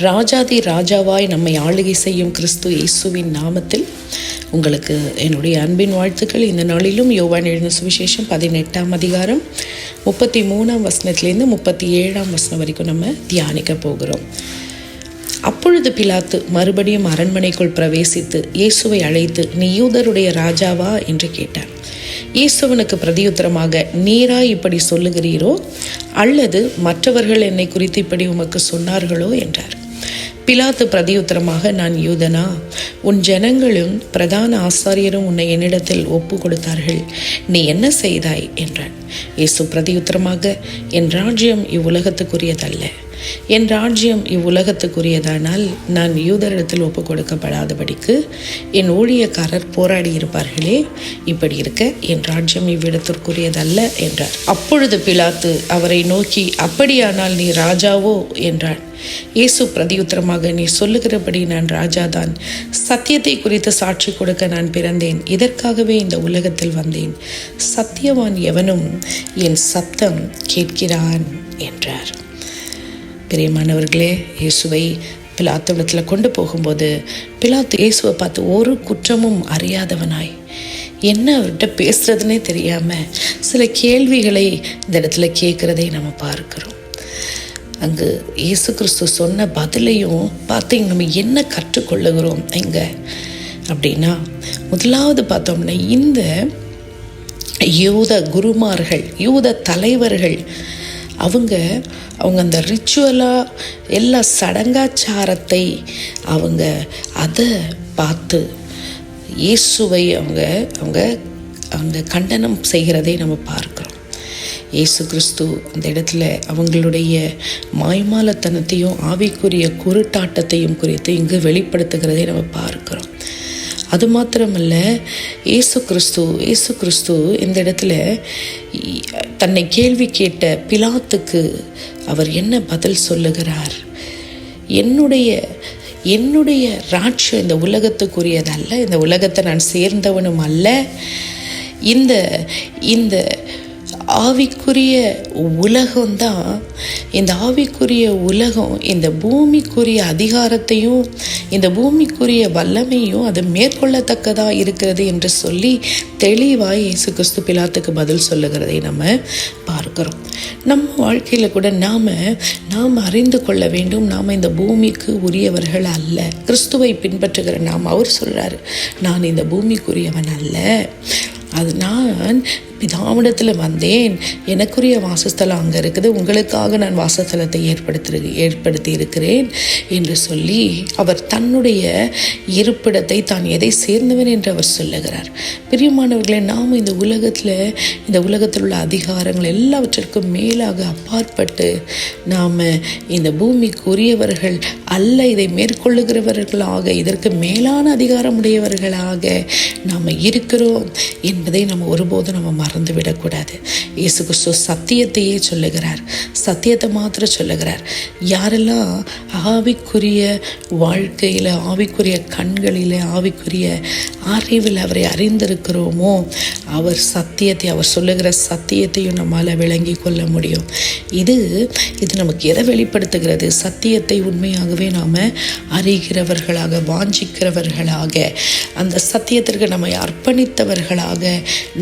ராஜாதி ராஜாவாய் நம்மை ஆளுகை செய்யும் கிறிஸ்து இயேசுவின் நாமத்தில் உங்களுக்கு என்னுடைய அன்பின் வாழ்த்துக்கள். இந்த நாளிலும் யோவான் எழுந்த சுவிசேஷம் பதினெட்டாம் அதிகாரம் முப்பத்தி மூணாம் வசனத்திலேருந்து முப்பத்தி ஏழாம் வசனம் வரைக்கும் நம்ம தியானிக்க போகிறோம். அப்பொழுது பிலாத்து மறுபடியும் அரண்மனைக்குள் பிரவேசித்து இயேசுவை அழைத்து நீ யூதருடைய ராஜாவா? என்று கேட்டார். இயேசுவனுக்கு பிரதியுத்தரமாக நீரா இப்படி சொல்லுகிறீரோ? அல்லது மற்றவர்கள் என்னை குறித்து இப்படி உமக்கு சொன்னார்களோ? என்றார். பிலாத்து பிரதியுத்தரமாக நான் யூதனா? உன் ஜனங்களும் பிரதான ஆசாரியரும் உன்னை என்னிடத்தில் ஒப்பு கொடுத்தார்கள். நீ என்ன செய்தாய்? என்றான் இயேசு பிரதியுத்தரமாக என் ராஜ்யம் இவ்வுலகத்துக்குரியதல்ல. என் ராஜ்யம் இவ்வுலகத்துக்குரியதானால் நான் யூதரிடத்தில் ஒப்பு கொடுக்கப்படாதபடிக்கு என் ஊழியக்காரர் போராடி இருப்பார்களே இப்படி இருக்க என் ராஜ்யம் இவ்விடத்திற்குரியதல்ல என்றார். அப்பொழுது பிலாத்து அவரை நோக்கி அப்படியானால் நீ ராஜாவோ? என்றான். இயேசு பிரதியுத்தரமாக நீ சொல்லுகிறபடி நான் ராஜாதான். சத்தியத்தை குறித்து சாட்சி கொடுக்க நான் பிறந்தேன். இதற்காகவே இந்த உலகத்தில் வந்தேன். சத்தியவான் எவனும் என் சத்தம் கேட்கிறான் என்றார். பிரியமானவர்களே இயேசுவை பிலாத்தோடத்தில் கொண்டு போகும்போது பிலாத்து இயேசுவை பார்த்து ஒரு குற்றமும் அறியாதவனாய். என்ன அவர்கிட்ட பேசுறதுன்னே தெரியாமல் சில கேள்விகளை இந்த இடத்துல கேட்குறதை நம்ம பார்க்குறோம். அங்கு இயேசு கிறிஸ்து சொன்ன பதிலையும் பார்த்து நம்ம என்ன கற்றுக்கொள்ளுகிறோம் எங்க அப்படின்னா முதலாவது பார்த்தோம்னா இந்த யூத குருமார்கள் யூத தலைவர்கள் அவங்க அவங்க அந்த ரிச்சுவலாக எல்லா சடங்காச்சாரத்தை அவங்க அதை பார்த்து இயேசுவை அவங்க அவங்க அவங்க கண்டனம் செய்கிறதை நம்ம பார்க்குறோம். இயேசு கிறிஸ்து அந்த இடத்துல அவங்களுடைய மாய்மாலத்தனத்தையும் ஆவிக்குரிய குருட்டாட்டத்தையும் குறித்து இங்கு வெளிப்படுத்துகிறதை நம்ம பார்க்குறோம். அது மாத்திரமல்ல ஏசு கிறிஸ்து இயேசு கிறிஸ்து இந்த இடத்துல தன்னை கேள்வி கேட்ட பிலாத்துக்கு அவர் என்ன பதில் சொல்லுகிறார்? என்னுடைய என்னுடைய ராட்சியம் இந்த உலகத்துக்குரியதல்ல இந்த உலகத்தை நான் சேர்ந்தவனும் அல்ல. இந்த இந்த ஆவிக்குரிய உலகம்தான். இந்த ஆவிக்குரிய உலகம் இந்த பூமிக்குரிய அதிகாரத்தையும் இந்த பூமிக்குரிய வல்லமையும் அது மேற்கொள்ளத்தக்கதாக இருக்கிறது என்று சொல்லி தெளிவாய் இயேசு கிறிஸ்து பிலாத்துக்கு பதில் சொல்லுகிறதை நம்ம பார்க்கிறோம். நம்ம வாழ்க்கையில் கூட நாம் நாம் அறிந்து கொள்ள வேண்டும் நாம் இந்த பூமிக்கு உரியவர்கள் அல்ல. கிறிஸ்துவை பின்பற்றுகிற நாம் அவர் சொல்கிறாரு நான் இந்த பூமிக்குரியவன் அல்ல. அது நான் பிதாவிடத்தில் வந்தேன். எனக்குரிய வாசஸ்தலம் அங்கே இருக்குது. உங்களுக்காக நான் வாசஸ்தலத்தை ஏற்படுத்தி ஏற்படுத்தி இருக்கிறேன் என்று சொல்லி அவர் தன்னுடைய இருப்பிடத்தை தான் எதை சேர்ந்தவன் என்று அவர் சொல்லுகிறார். பிரியமானவர்களே நாம் இந்த உலகத்தில் இந்த உலகத்தில் உள்ள அதிகாரங்கள் எல்லாவற்றிற்கும் மேலாக அப்பாற்பட்டு நாம் இந்த பூமிக்குரியவர்கள் அல்ல இதை மேற்கொள்ளுகிறவர்களாக இதற்கு மேலான அதிகாரம் உடையவர்களாக நாம் இருக்கிறோம் என்பதை நம்ம ஒருபோதும் நம்ம மறந்து விடக்கூடாது. இயேசு கிறிஸ்து சத்தியத்தையே சொல்லுகிறார். சத்தியத்தை மாத்திரம் சொல்லுகிறார். யாரெல்லாம் ஆவிக்குரிய வாழ்க்கையில் ஆவிக்குரிய கண்களில் ஆவிக்குரிய அறிவில் அவரை அறிந்திருக்கிறோமோ அவர் சத்தியத்தை அவர் சொல்லுகிற சத்தியத்தையும் நம்மால் விளங்கி கொள்ள முடியும். இது இது நமக்கு எதை வெளிப்படுத்துகிறது? சத்தியத்தை உண்மையாகவே நாம் அறிகிறவர்களாக வாஞ்சிக்கிறவர்களாக அந்த சத்தியத்திற்கு நம்மை அர்ப்பணித்தவர்களாக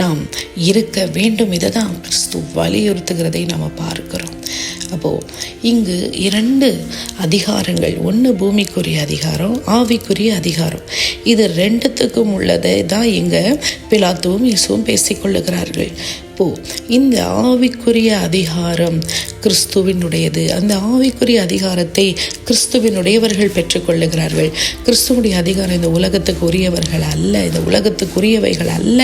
நாம் இருக்க வேண்டும். இதை தான் கிறிஸ்து வலியுறுத்துகிறதை நம்ம பார்க்கிறோம். அப்போது இங்கு இரண்டு அதிகாரங்கள். ஒன்று பூமிக்குரிய அதிகாரம் ஆவிக்குரிய அதிகாரம். இது ரெண்டுத்துக்கும் உள்ளதை தான் இங்கே பிலாத்துவும் இசுவும் பேசிக்கொள்ளுகிறார்கள் போ இந்த ஆவிக்குரிய அதிகாரம் கிறிஸ்துவினுடையது. அந்த ஆவிக்குரிய அதிகாரத்தை கிறிஸ்துவினுடையவர்கள் பெற்றுக்கொள்ளுகிறார்கள் கிறிஸ்துவனுடைய அதிகாரம் இந்த உலகத்துக்கு உரியவர்கள் அல்ல இந்த உலகத்துக்குரியவைகள் அல்ல.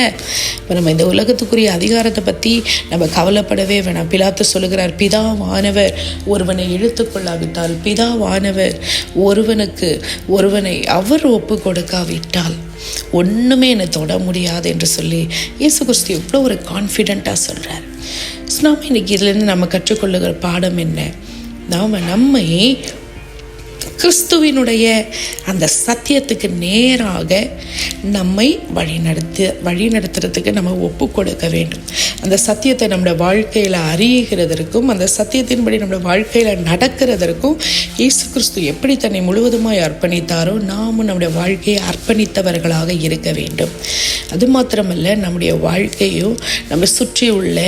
இப்போ நம்ம இந்த உலகத்துக்குரிய அதிகாரத்தை பற்றி நம்ம கவலைப்படவே வேணாம். பிலாத்து சொல்லுகிறார் பிதா பிதாவானவர் ஒருவனை இழுத்துக்கொள்ளாவிட்டால் பிதாவானவர் ஒருவனுக்கு ஒருவனை அவர் ஒப்பு கொடுக்காவிட்டால் ஒன்றுமே என்னை தொட முடியாது என்று சொல்லி இயேசு கிறிஸ்து எவ்வளோ ஒரு கான்ஃபிடெண்ட்டாக சொல்கிறார் நாம் இன்னைக்கு இதுலேருந்து நம்ம கற்றுக்கொள்ளுகிற பாடம் என்ன? நாம் நம்மை கிறிஸ்துவினுடைய அந்த சத்தியத்துக்கு நேராக நம்மை வழிநடத்து வழிநடத்துறதுக்கு நம்ம ஒப்பு கொடுக்க வேண்டும். அந்த சத்தியத்தை நம்முடைய வாழ்க்கையில் அறிகிறதற்கும் அந்த சத்தியத்தின்படி நம்முடைய வாழ்க்கையில் நடக்கிறதற்கும் இயேசு கிறிஸ்து எப்படி தன்னை முழுவதுமாய் அர்ப்பணித்தாரோ நாமும் நம்முடைய வாழ்க்கையை அர்ப்பணித்தவர்களாக இருக்க வேண்டும். அது மாத்திரமல்ல நம்முடைய வாழ்க்கையும் நம்ம சுற்றி உள்ள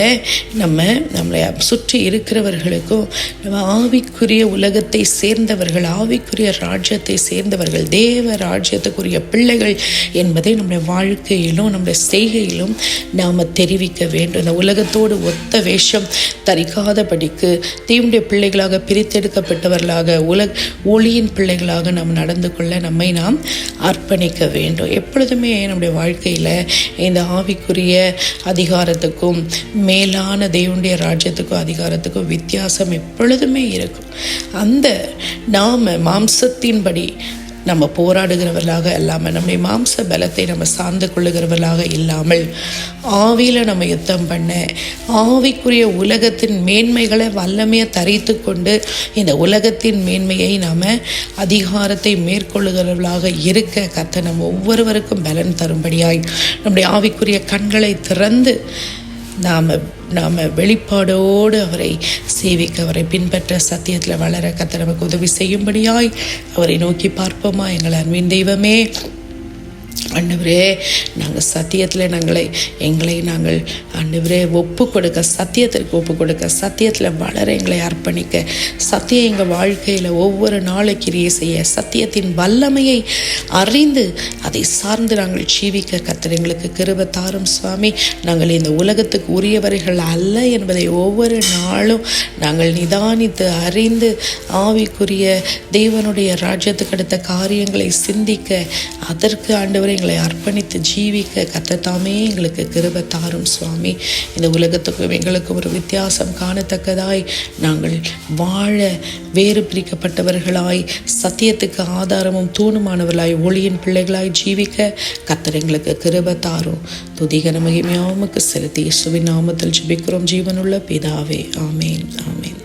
நம்ம நம்மளை சுற்றி இருக்கிறவர்களுக்கும் நம்ம ஆவிக்குரிய உலகத்தை சேர்ந்தவர்கள் ஆவிக்குரிய ராஜ்யத்தை சேர்ந்தவர்கள் தேவ ராஜ்யத்துக்குரிய பிள்ளைகள் என்பதை நம்முடைய வாழ்க்கையிலும் நம்முடைய செய்கையிலும் நாம் தெரிவிக்க வேண்டும். இந்த உலகத்தோடு ஒத்த வேஷம் தரிக்காதபடிக்கு தேவனுடைய பிள்ளைகளாக பிரித்தெடுக்கப்பட்டவர்களாக உலக ஒளியின் பிள்ளைகளாக நாம் நடந்து கொள்ள நம்மை நாம் அர்ப்பணிக்க வேண்டும். எப்பொழுதுமே நம்முடைய வாழ்க்கையில் இந்த ஆவிக்குரிய அதிகாரத்துக்கும் மேலான தேவனுடைய ராஜ்யத்துக்கும் அதிகாரத்துக்கும் வித்தியாசம் எப்பொழுதுமே இருக்கும். அந்த நாம் மாம்சத்தின்படி நம்ம போராடுகிறவர்களாக இல்லாமல் நம்முடைய மாம்ச பலத்தை நம்ம சார்ந்து கொள்ளுகிறவர்களாக இல்லாமல் ஆவியில் நம்ம யுத்தம் பண்ண ஆவிக்குரிய உலகத்தின் மேன்மைகளை வல்லமையை தரித்து கொண்டு இந்த உலகத்தின் மேன்மையை நாம் அதிகாரத்தை மேற்கொள்ளுகிறவர்களாக இருக்க கத்த நம்ம ஒவ்வொருவருக்கும் பலன் தரும்படியாய் நம்முடைய ஆவிக்குரிய கண்களை திறந்து நாம் நாம் வெளிப்பாடோடு அவரை சேவிக்க அவரை பின்பற்ற சத்தியத்தில் வளர கத்த நமக்கு உதவி செய்யும்படியாய் அவரை நோக்கி பார்ப்போமா? எங்கள் அன்பின் தெய்வமே ஆண்டவரே நாங்கள் சத்தியத்தில் நாங்களை எங்களை நாங்கள் ஆண்டவரே ஒப்பு கொடுக்க சத்தியத்திற்கு ஒப்பு கொடுக்க சத்தியத்தில் வளர எங்களை அர்ப்பணிக்க சத்தியம் எங்கள் வாழ்க்கையில் ஒவ்வொரு நாளை கிரியை செய்ய சத்தியத்தின் வல்லமையை அறிந்து அதை சார்ந்து நாங்கள் ஜீவிக்க கத்தர் எங்களுக்கு கிருப தாரும் சுவாமி. நாங்கள் இந்த உலகத்துக்கு உரியவர்கள் அல்ல என்பதை ஒவ்வொரு நாளும் நாங்கள் நிதானித்து அறிந்து ஆவிக்குரிய தேவனுடைய ராஜ்யத்துக்கு அடுத்த காரியங்களை சிந்திக்க அதற்கு ஆண்டவரை எங்களை அர்ப்பணித்து ஜீவிக்க கத்தத்தாமே எங்களுக்கு கிருப தாரும் சுவாமி. இந்த உலகத்துக்கும் எங்களுக்கும் ஒரு வித்தியாசம் காணத்தக்கதாய் நாங்கள் வாழ வேறு பிரிக்கப்பட்டவர்களாய் சத்தியத்துக்கு ஆதாரமும் தூணுமானவர்களாய் ஒளியின் பிள்ளைகளாய் ஜீவிக்க கத்தர் எங்களுக்கு கிருப தாரும். துதிகன மகிமையாவுக்கு செலுத்தி இயேசுவின் நாமத்தில் ஜிபிக்கிறோம். ஜீவனுள்ள பிதாவே ஆமேன் ஆமேன்.